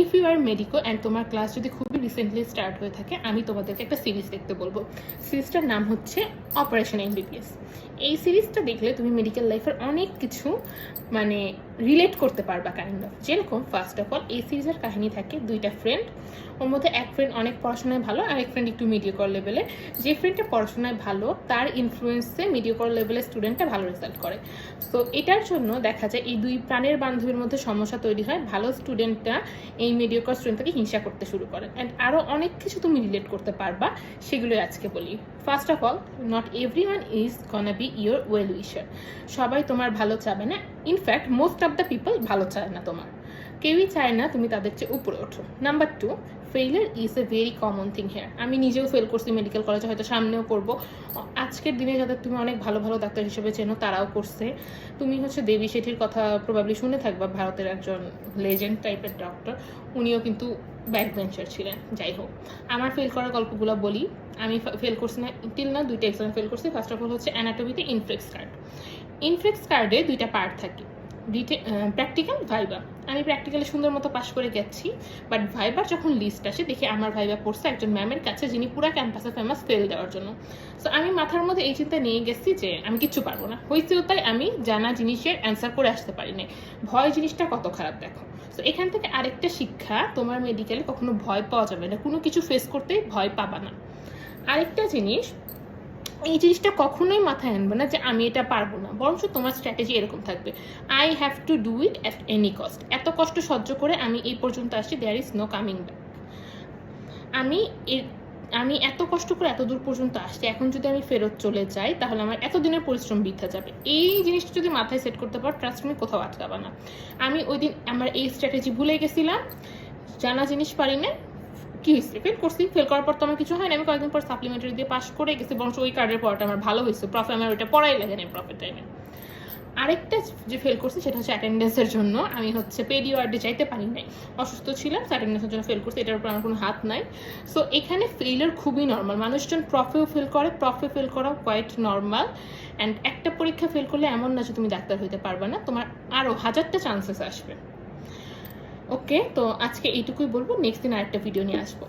If you are medico and তোমার class যদি খুবই রিসেন্টলি স্টার্ট হয়ে থাকে, আমি তোমাদেরকে একটা সিরিজ দেখতে বলব। সিরিজটার নাম হচ্ছে অপারেশন এমবিবিএস এই সিরিজটা দেখলে তুমি মেডিকেল লাইফের অনেক কিছু মানে রিলেট করতে পারবা কাইন্ড অফ যেরকম ফার্স্ট অফ অল এই সিরিজের কাহিনী থাকে দুইটা ফ্রেন্ড ওর মধ্যে এক ফ্রেন্ড অনেক পড়াশোনায় ভালো আর এক ফ্রেন্ড একটু মিডিওকর লেভেলে যে ফ্রেন্ডটা পড়াশোনায় ভালো, তার ইনফ্লুয়েন্সে মিডিওকর লেভেলের স্টুডেন্টটা ভালো রেজাল্ট করে। তো এটার জন্য দেখা যায় এই দুই প্রাণের বান্ধবীর মধ্যে সমস্যা তৈরি হয়, ভালো স্টুডেন্টটা এই মিডিওকর স্টুডেন্টটাকে হিংসা করতে শুরু করে। অ্যান্ড আরও অনেক কিছু তুমি রিলেট করতে পারবা, সেগুলোই আজকে বলি। First of all not every one is gonna be your well wisher সবাই তোমার ভালো চাবে না। In fact most of the people ভালো চায় না তোমার। কেউই চায় না তুমি তাদের চেয়ে উপরে ওঠো। Number two failure is a very common thing here আমি নিজেও ফেল করছি মেডিকেল কলেজে হয়তো সামনেও করব। আজকের দিনে যাদের তুমি অনেক ভালো ভালো ডাক্তার হিসেবে চেনো, তারাও করছে। তুমি হচ্ছে দেবী শেঠির কথা প্রবাবলি শুনে থাকবা, ভারতের একজন লেজেন্ড টাইপের ডক্টর উনিও কিন্তু ব্যাক বেঞ্চার ছিলেন, যাই হোক। আমার ফেল করার গল্পগুলো বলি। আমি ফেল করছি না টিল না দুইটা এক্সাম ফেল করছি। ফার্স্ট অফ অল হচ্ছে অ্যানাটমিতে ইনফ্লেক্স কার্ড ইনফ্লেক্স কার্ডে দুইটা পার্ট থাকে। প্র্যাকটিক্যাল ভাইবা আমি প্র্যাকটিক্যালি সুন্দর মতো পাশ করে গেছি বাট ভাইবার যখন লিস্ট আসে, দেখি আমার ভাইবা পড়ছে একজন ম্যামের কাছে, যিনি পুরো ক্যাম্পাসে ফেমাস ফেল দেওয়ার জন্য। সো আমি মাথার মধ্যে এই চিন্তা নিয়ে গেছি যে, আমি কিচ্ছু পারব না। হয়েছেও তাই আমি জানা জিনিসের অ্যান্সার করে আসতে পারি না ভয় জিনিসটা কত খারাপ, দেখো। সো এখান থেকে আরেকটা শিক্ষা, তোমার মেডিকেলে কখনো ভয় পাওয়া যাবে না। কোনো কিছু ফেস করতে ভয় পাবা না। আরেকটা জিনিস এই জিনিসটা কখনোই মাথায় আনবে না যে আমি এটা পারব না। বরঞ্চ তোমার স্ট্র্যাটেজি এরকম থাকবে। I have to do it at any cost এত কষ্ট সহ্য করে আমি এই পর্যন্ত আসছি there is no coming back আমি এর আমি এত কষ্ট করে এত দূর পর্যন্ত আসছি, এখন যদি আমি ফেরত চলে যাই, তাহলে আমার এতদিনের পরিশ্রম বৃদ্ধা যাবে। এই জিনিসটা যদি মাথায় সেট করতে পারো ট্রাস্ট তুমি কোথাও আটকাবা না। আমি ওই দিন আমার এই স্ট্র্যাটেজি ভুলে গেছিলাম। জানা জিনিস পারি না কি হয়েছে? ফেল করছি ফেল করার পর তো আমার কিছু হয় না আমি কয়েকদিন পর সাপ্লিমেন্টারি দিয়ে পাস করে গেছি, বরঞ্চ ওই কার্ডের পড়াটা আমার ভালো হয়েছে। প্রফে আমার ওইটা পড়াই লাগে না প্রফেট টাইমে আরেকটা যে ফেল করছি, সেটা হচ্ছে অ্যাটেন্ডেন্সের জন্য। আমি হচ্ছে পেডি ওয়ার্ডে যাইতে পারি নাই। অসুস্থ ছিলাম অ্যাটেন্ডেন্সের জন্য ফেল করছি, এটার উপর আমার কোনো হাত নাই। সো এখানে ফেইলার খুবই নর্মাল মানুষজন প্রফেও ফেল করে প্রফে ফেল করাও কোয়াইট নর্মাল অ্যান্ড একটা পরীক্ষা ফেল করলে এমন না যে তুমি ডাক্তার হইতে পারবে না, তোমার আরও হাজারটা চান্সেস আসবে। ওকে তো আজকে এইটুকুই বলব। নেক্সট দিন আরেকটা ভিডিও নিয়ে আসব।